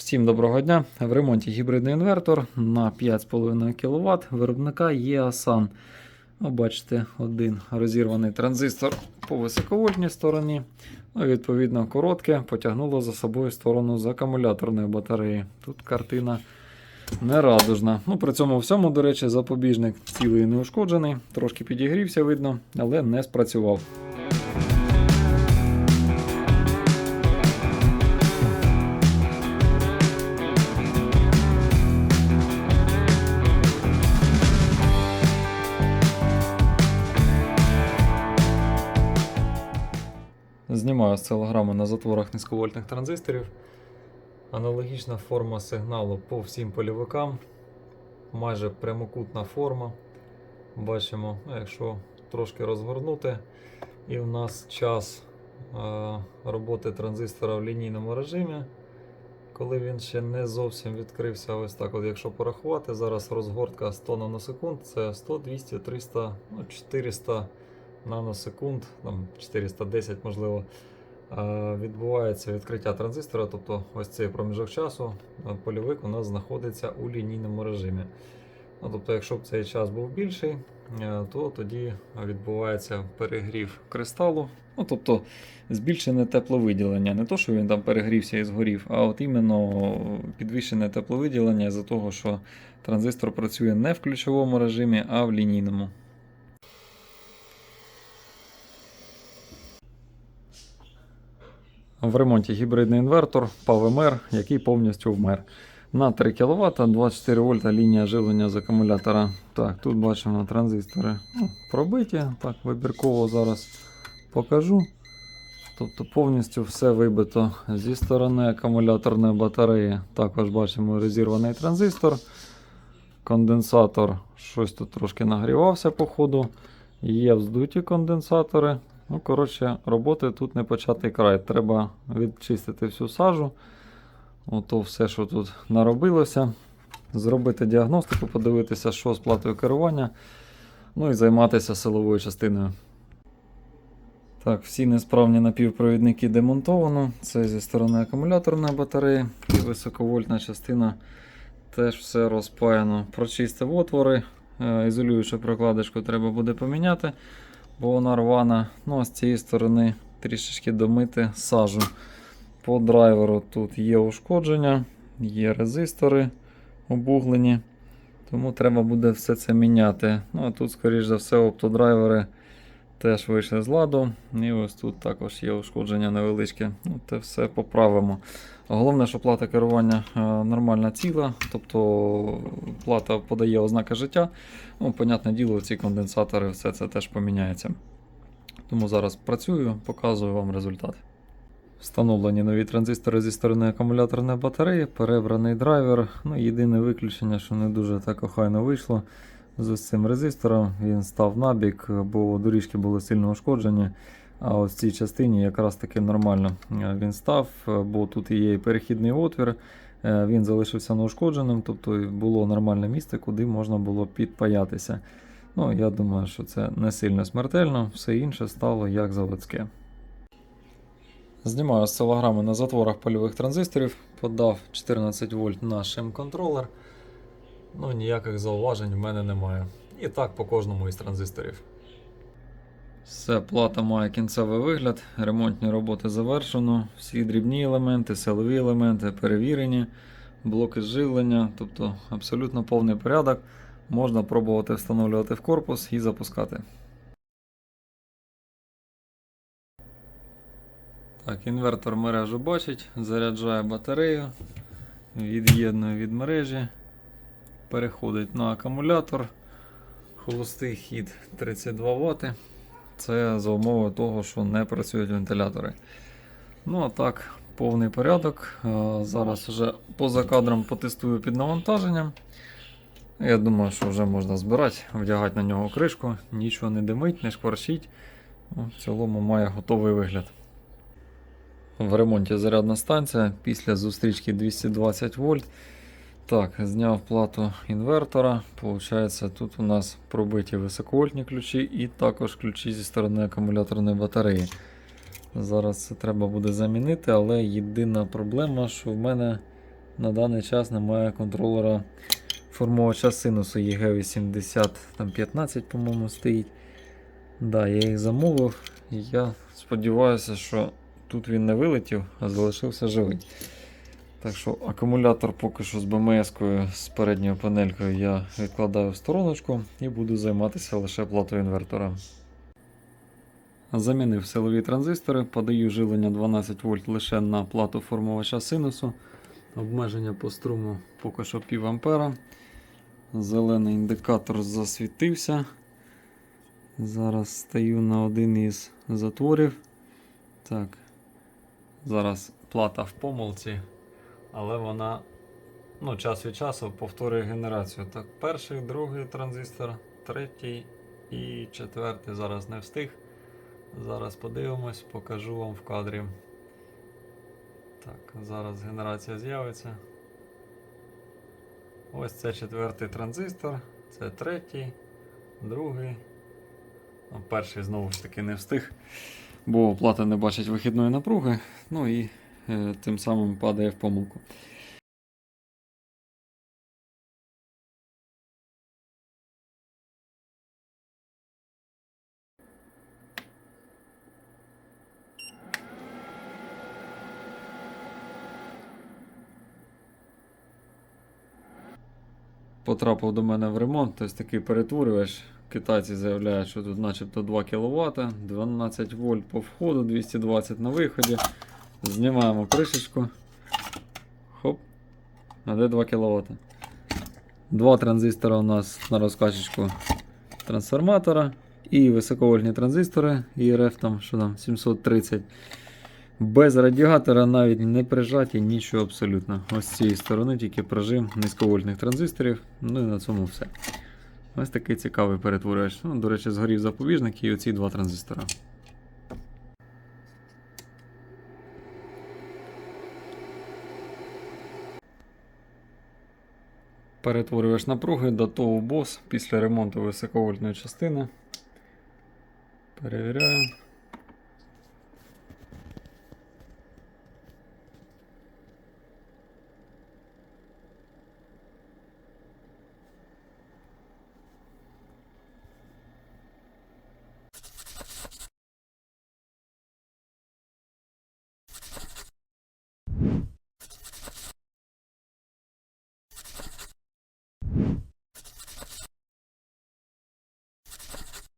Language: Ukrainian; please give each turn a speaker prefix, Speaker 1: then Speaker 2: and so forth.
Speaker 1: Всім доброго дня. В ремонті гібридний інвертор на 5,5 кВт виробника ЄАСАН. Ви Бачите, один розірваний транзистор по високовольтній стороні. Ну, відповідно, коротке потягнуло за собою сторону з акумуляторної батареї. Тут картина нерадужна. Ну, при цьому всьому, до речі, запобіжник цілий неушкоджений. Трошки підігрівся, видно, але не спрацював. Знімаю осцилограму на затворах низьковольтних транзисторів. Аналогічна форма сигналу по всім польовикам. Майже прямокутна форма. Бачимо, ну, якщо трошки розгорнути, і в нас час е, роботи транзистора в лінійному режимі. Коли він ще не зовсім відкрився, ось так, от якщо порахувати, зараз розгортка 100 наносекунд, це 100, 200, 300, ну, 400 наносекунд, там 410 можливо, відбувається відкриття транзистора, тобто ось цей проміжок часу, е, польовик у нас знаходиться у лінійному режимі. Ну, тобто, якщо б цей час був більший, е, то тоді відбувається перегрів кристалу. Ну, тобто збільшене тепловиділення. Не то, що він там перегрівся і згорів, а от іменно підвищене тепловиділення з-за того, що транзистор працює не в ключовому режимі, а в лінійному. В ремонті гібридний інвертор PowerMer, який повністю вмер. На 3 кВт, 24 вольта лінія живлення з акумулятора. Так, тут бачимо транзистори ну, пробиті. Так, вибірково зараз покажу. Тобто повністю все вибито зі сторони акумуляторної батареї. Також бачимо розірваний транзистор. Конденсатор щось тут трошки нагрівався, по ходу. Є вздуті конденсатори. Ну, коротше, роботи тут не початий край. Треба відчистити всю сажу. Ото все, що тут наробилося. Зробити діагностику, подивитися, що з платою керування. Ну і займатися силовою частиною. Так, всі несправні напівпровідники демонтовано. Це зі сторони акумуляторної батареї і високовольтна частина теж все розпаяно. Прочистив отвори. Е, Ізолюючу прокладочку треба буде поміняти, бо вона рвана. Ну, а з цієї сторони трішечки домити сажу. По драйверу тут є ушкодження, є резистори обуглені, тому треба буде все це міняти. Ну, а тут, скоріш за все, оптодрайвери теж вийшли з ладу. І ось тут також є ушкодження невеличке. Ну, Те все поправимо. Головне, що плата керування е, нормальна ціла, тобто плата подає ознаки життя. Ну, понятне діло, ці конденсатори, все це теж поміняється. Тому зараз працюю, показую вам результат. Встановлені нові транзистори зі сторони акумуляторної батареї, перебраний драйвер. Ну, єдине виключення, що не дуже так охайно вийшло з цим резистором. Він став набік, бо доріжки були сильно ушкоджені. А ось в цій частині якраз таки нормально е, він став, е, бо тут є і перехідний отвір. е, Він залишився неушкодженим, тобто було нормальне місце, куди можна було підпаятися. Ну, я думаю, що це не сильно смертельно, все інше стало як заводське. Знімаю осцилограми на затворах польових транзисторів, подав 14 вольт на шим-контролер. Ну, ніяких зауважень в мене немає. І так по кожному із транзисторів. Все, плата має кінцевий вигляд, ремонтні роботи завершено, всі дрібні елементи, силові елементи перевірені, блоки живлення, тобто абсолютно повний порядок. Можна пробувати встановлювати в корпус і запускати. Так, інвертор мережу бачить, заряджає батарею, від'єднує від мережі, переходить на акумулятор. Холостий хід 32 Вт. Це за умови того, що не працюють вентилятори. Ну, а так, повний порядок. Зараз вже поза кадром потестую під навантаженням. Я думаю, що вже можна збирати, вдягати на нього кришку, нічого не димить, не шкварчить. Ну, В цілому має готовий вигляд. В ремонті зарядна станція після зустрічки 220 вольт. Так, зняв плату інвертора. Получається, тут у нас пробиті високовольтні ключі і також ключі зі сторони акумуляторної батареї. Зараз це треба буде замінити, але єдина проблема, що в мене на даний час немає контролера формувача синусу EG8015, по-моєму, стоїть. Да, я їх замовив. І я сподіваюся, що тут він не вилетів, а залишився живий. Так що акумулятор поки що з БМС-кою, з передньою панелькою я відкладаю в стороночку і буду займатися лише платою інвертора. Замінив силові транзистори, подаю живлення 12 вольт лише на плату формувача синусу. Обмеження по струму поки що пів ампера. Зелений індикатор засвітився. Зараз стаю на один із затворів. Так. Зараз плата в помилці, але вона ну, час від часу повторює генерацію. Так, перший, другий транзистор, третій і четвертий зараз не встиг. Зараз подивимось, покажу вам в кадрі. Так, зараз генерація з'явиться. Ось це четвертий транзистор, це третій, другий. Ну, перший знову ж таки не встиг, бо плата не бачить вихідної напруги, ну і тим самим падає в помилку. потрапив до мене в ремонт, тобто такий перетворювач. Китайці заявляють, що тут начебто 2 кВт, 12 вольт по входу, 220 на виході. Знімаємо кришечку. Хоп. А де 2 кВт? Два транзистора у нас на розкачечку трансформатора. І високовольтні транзистори ІРФ там, що там, 730. Без радіатора навіть не прижаті нічого абсолютно. Ось з цієї сторони тільки прожим низьковольтних транзисторів. Ну і на цьому все. Ось такий цікавий перетворювач. Ну, до речі, згорів запобіжник і оці два транзистора. Перетворювач напруги до того BOSS після ремонту високовольтної частини. Перевіряю.